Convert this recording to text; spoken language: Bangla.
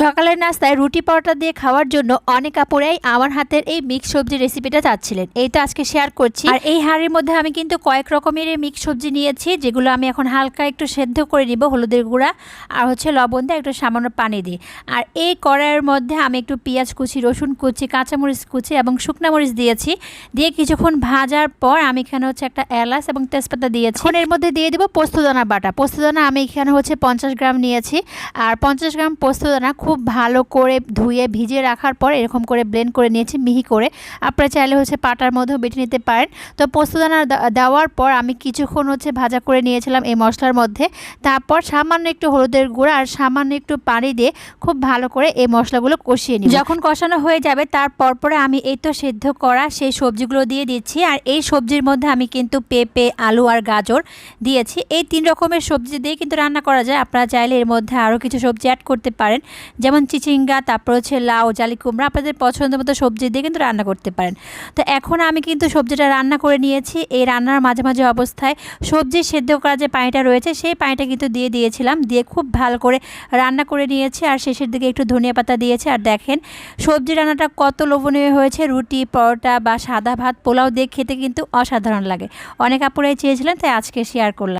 সকালের নাস্তায় রুটি পরোটা দিয়ে খাওয়ার জন্য অনেক আপুরাই আমার হাতের এই মিক্স সবজি রেসিপিটা চাচ্ছিলেন। এই তো আজকে শেয়ার করছি। আর এই হাঁড়ির মধ্যে আমি কিন্তু কয়েক রকমের মিক্স সবজি নিয়েছি যেগুলো আমি এখন হালকা একটু সেদ্ধ করে নিব হলুদের গুঁড়া আর হচ্ছে লবণ দিয়ে একটু সামান্য পানি দিয়ে। আর এই কড়াইয়ের মধ্যে আমি একটু পেঁয়াজ কুচি রসুন কুচি কাঁচামরিচ কুচি এবং শুকনা মরিচ দিয়েছি। দিয়ে কিছুক্ষণ ভাজার পর আমি এখানে হচ্ছে একটা এলাচ এবং তেজপাতা দিয়েছি। এখন এর মধ্যে দিয়ে দেবো পোস্তদানা বাটা। পোস্তদানা আমি এখানে হচ্ছে পঞ্চাশ গ্রাম নিয়েছি। আর পঞ্চাশ গ্রাম পোস্তদানা খুব ভালো করে ধুয়ে ভিজিয়ে রাখার পর এরকম করে ব্লেন্ড করে নিয়েছি, মিহি করে। আপনারা চাইলে হচ্ছে পাটার মধ্যেও বেটে নিতে পারেন। তো পোস্তদানা দেওয়ার পর আমি কিছুক্ষণ হচ্ছে ভাজা করে নিয়েছিলাম এই মশলার মধ্যে। তারপর সামান্য একটু হলুদের গুঁড়া আর সামান্য একটু পানি দিয়ে খুব ভালো করে এই মশলাগুলো কষিয়ে নিই যখন কষানো হয়ে যাবে তারপর পরে আমি এই তো সেদ্ধ করা সেই সবজিগুলো দিয়ে দিচ্ছি। আর এই সবজির মধ্যে আমি কিন্তু পেঁপে, আলু আর গাজর দিয়েছি। এই তিন রকমের সবজি দিয়ে কিন্তু রান্না করা যায়। আপনারা চাইলে এর মধ্যে আরও কিছু সবজি অ্যাড করতে পারেন। যেমন চিচিঙ্গা, তারপর হচ্ছে লাউ, জালি কুমড়া, আপনাদের পছন্দ মতো সবজি দিয়ে কিন্তু রান্না করতে পারেন। তো এখন আমি কিন্তু সবজিটা রান্না করে নিয়েছি। এই রান্নার মাঝে মাঝে অবস্থায় সবজি সেদ্ধ করা যে পানিটা রয়েছে, সেই পানিটা কিন্তু দিয়ে দিয়েছিলাম। দিয়ে খুব ভালো করে রান্না করে নিয়েছি আর শেষের দিকে একটু ধনিয়া পাতা দিয়েছি। আর দেখেন, সবজি রান্নাটা কত লোভনীয় হয়েছে। রুটি, পরোটা বা সাদা ভাত, পোলাও দিয়ে খেতে কিন্তু অসাধারণ লাগে। অনেক আপুরাই চেয়েছিলেন, তাই আজকে শেয়ার করলাম।